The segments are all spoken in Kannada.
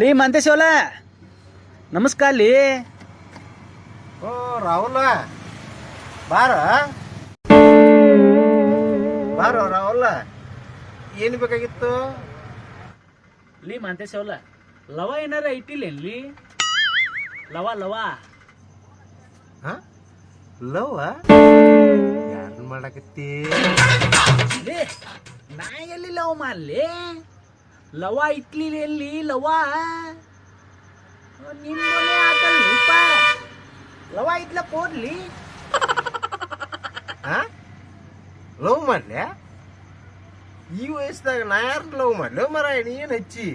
ಲೀ ಮಾಂತೇಶೋಲ ನಮಸ್ಕಾರ ಲೀ. ಓ ರಾಹುಲ. ಬಾರ? ಬಾರ ರಾಹುಲ. ಏನು ಬೇಕಾಗಿತ್ತು? ಲೀ ಮಾಂತೇಶೋಲ ಲವ ಏನಾರ ಐಟಿಲ್ಲೇನ್ಲಿ ಲವ ಲವ. ಹಾ? ಲವ್? ಮಾಡಕತ್ತಿ ಲೇ ನಾ ಎಲ್ಲಿ ಲವ್ ಮಾಡ್ಲಿ? ಲವ ಇಟ್ಲಿ ಎಲ್ಲಿ ಲವ ನಿಮ್ಮನೆ ಆತಲ್ಲಿಪ್ಪ ಲವ ಇಟ್ಲ ಕೊಡ್ಲಿ. ಹಾ ಲವ್ ಮಾಡ್ಲ್ಯಾ ಈ ವಯಸ್ಸದಾಗ ನಾ ಯಾರನ್ನ ಲವ್ ಮಾಡ್ಲಿ? ಮರ ನೀ ಏನು ಹಚ್ಚಿ?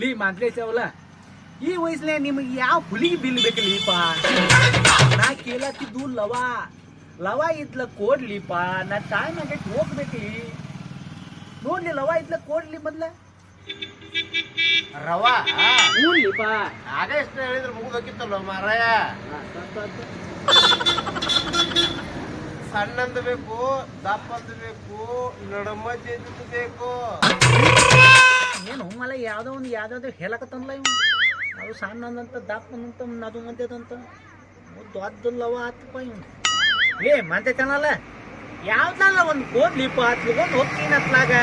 ಲೀ ಮಾಂತೇಶವಲ್ಲ ಈ ವಯಸ್ಸಲ್ಲೇ ನಿಮಗೆ ಯಾವ ಹುಲಿ ಬಿಲ್ ಬೇಕಲ್ಲಿಪ್ಪ ನಾ ಕೇಳತ್ತಿದ್ದು ಲವ. ಲವ ಇದ್ಲ ಕೊಡ್ಲಿಪ್ಪ ನಾ ಟೈಮ್ ಆಗೈತೆ ಹೋಗ್ಬೇಕಿ? ನೋಡ್ಲಿ ಲವ ಇದ್ಲ ಕೊಡ್ಲಿ ಮೊದ್ಲ. ರವಾ ಹ್ಞೂನ್ಲಿಪ್ಪ ಅದೇ ಇಷ್ಟ ಹೇಳಿದ್ರೆ ಮುಗಿದೋಕಿತ್ತಲ್ಲ ಮಾರಾಯ? ಸಣ್ಣಂದು ಬೇಕು ದಪ್ಪಂದು ಬೇಕು ನಡಮಜ್ಜೆ ಬೇಕು. ಏನು ಮಲ ಯಾವ್ದೋ ಒಂದು ಯಾವ್ದಾದ್ರು ಹೇಳಕತ್ತಲ್ಲ ಇವ್ ಅದು ಸಣ್ಣ ಅಂದಂತ ದಪ್ಪ ಅಂತ ಅದು ಮಂತ್ಯದಂತ ದೊಡ್ಡ ಲವ ಆತಪ್ಪ ಇವ್ ಏ ಒಂದು ಕಣಲ್ಲ ಯಾವ್ದಲ್ಲ ಒಂದು ಕೋದ್ಲಿಪ್ಪ ಹತ್ಲಿಗೊಂದು ಹೋಗ್ತೀನಿ ಹತ್ಲಾಗ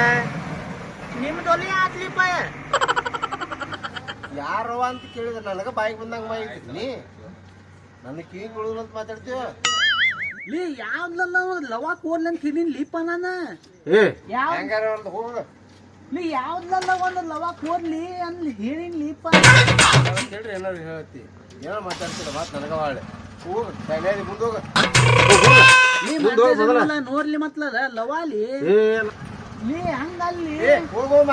ನಿಮ್ದೊಲಿ ಆತ್ಲಿಪ್ಪ ಯಾರವ ಅಂತ ಕೇಳಿದ್ರೆ ನನಗ ಬಾಯಿಗೆ ಬಂದಂಗ ನೀ ನನ್ನ ಕಿವಿ ಉಳಿದ್ರು ಅಂತ ಮಾತಾಡ್ತೀವ ಲೀ ಯಾವ್ದಲ್ಲ ಲವ ಕೋದ್ಲಿ ಅಂತ ಲೀಪ ನಾನು? ಏ. ಯಾವ ಹೆಂಗಾರ ಲೇ ಯಾವ್ದಲ್ಲ ಒಂದು ಲವ ಕೂರ್ಲಿ ಅನ್ಲಿ ಹೇಳಿನ್ಲಿಪ್ಪ ಹೇಳ್ರಿ ಏನಾರು ಹೇಳ್ತಿ ಏನೋ ಮಾತಾಡ್ತೀರ ಮಾತು ನನಗ ಬಾಳೆ ಹೋಗ ಕೈಲಾದಿ ಮುಂದೆ ಹೋಗ ಲೇ ಮುಂದ್ ಹೋಗ್ ಮೊದಲ. ಮಾತಾಡ್ಸಲ್ಲ ನೋಡ್ಲಿ ಮತ್ಲದ ಲವಾಲಿ? ನೀ ಹಂಗಲ್ಲಿ? ಹೋಗೋ ಹೋಗ್